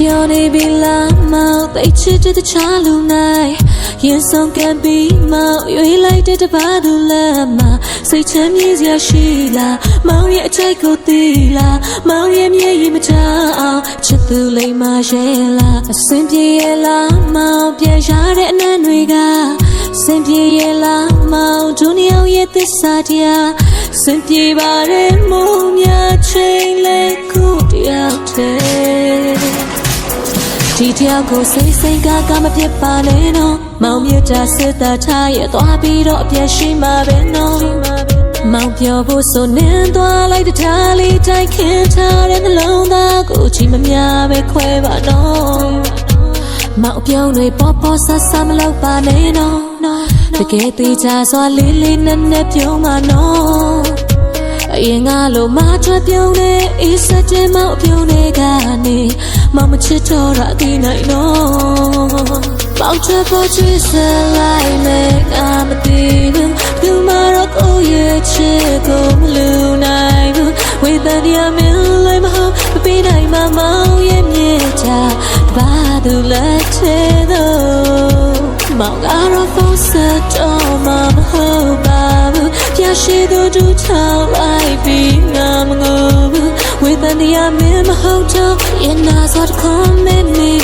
ပြောနေပြီလားမောင်သိချစ်တဲ့တခြားလူနိုင်ရင်ဆုံးကံပြီးမောင်ရွေးလိုက်တဲ့တပါးသူလက်မှာစိတ်ချမ်းမြေ့စရာရှိလားမောင်ရဲ့အချိုက်ကိုသိလားမောင်ရဲ့မျက်ရည်မချအောင်ချစ်သူလိမ္မာရဲ့လားအစင်ပြေရဲ့လားမောင်ပြန်ရတဲ့အနံ့တွေကစင်ပြေရဲ့လားမောင်ဒုနီယောရဲ့သစ္စာတရားစင်ပြေပါရဲ့မိုးများချိန်လဲခုတယောက်တည်း ဒီတယောက်ကိုစိတ်စိတ်ကကမဖြစ်ပါနဲ့နော်မောင်မြတ်တာစစ်တာထားရသွားပြီးတော့အပြည့်ရှိမှာပဲနော်မောင်ပြောဖို့ဆိုနင်းသွားလိုက်တဲ့ထားလေးတိုက်ခင်ထားတဲ့နှလုံးသားကိုချီမများပဲခွဲပါနော်မောင်ပြုံးတွေပေါ်ပေါ်ဆဆမလုပ်ပါနဲ့နော်တကယ်သေးချာစွာလေးလေးနက်နက်ပြုံးပါနော်အရင်ကလိုမချွတ်ပြုံးနေအေးစတဲ့မောင်ပြုံးနေကနေ မမချစ်တော့တာဒီနိုင်တော့ပေါက်ချပ်ပေါ်ချစ်စလိုက်မယ်ကမသိဘူးသူမတော့ကိုရဲ့ချစ်ကိုမလူနိုင်ဘူးဝေသန်ရမင်းလိုက်မဟုတ်မပေးနိုင်မမောင်ရဲ့မြေချာဘာသူလက်ချေတော့မောင်ကတော့ဖုန်းဆက်တော့မမဟုတ်ပါဘူးပြရှိသူတူထော ရမင်းမဟုတ်တော့ရင်နာစောတခွန်မေမေ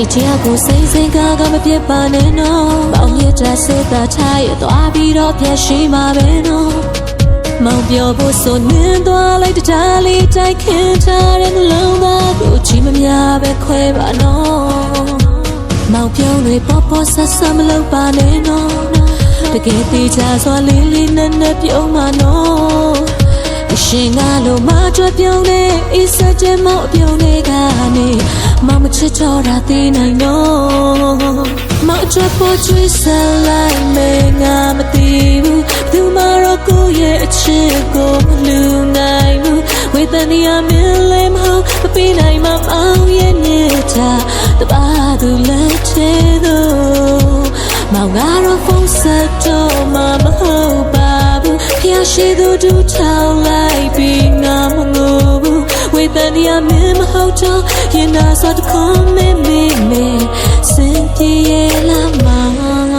ဒီချာကိုစိတ်စိတ်ကကမပြစ်ပါနဲ့နော်။မောင်မြတ်တာစေတာချရသွားပြီးတော့ပြတ်ရှိမှာပဲနော်။မောင်ပြောဖို့ဆိုနင်းသွားလိုက်တကြားလေးတိုက်ခင်ထားတဲ့နှလုံးသားကိုချီမများပဲခွဲပါနော်။မောင်ပြုံးတွေပေါ်ပေါ်ဆက်ဆက်မလုပ်ပါနဲ့နော်။တကယ်သေးချာစွာလေးလေးနက်နက်ပြုံးပါနော်။အရှင်ကလို့မကြွပြုံးနေအစ်စတဲ့မောင်အပြုံးနေကနေမမ ချစ်တော့တာသိနိုင်တော့မောင်ကြွဖို့ချွေးဆလိုက်မေငါမသိဘူးသူမတော့ကိုယ့်ရဲ့အချစ်ကိုမလူနိုင်ဘူးဝေသနီယာမင်းလေးမဟုတ်မပေးနိုင်မမောင်ရဲ့မြေချာတပါသူလက်ချေတော့မောင်ကတော့ဖုန်းဆက်တော့မမဟုတ်ပါဘူးဖျားရှိသူတူထော မင်းမဟုတ်တော့ရင်နာစောတခွန်မင်းမင်းစင်ပြေလာမှာ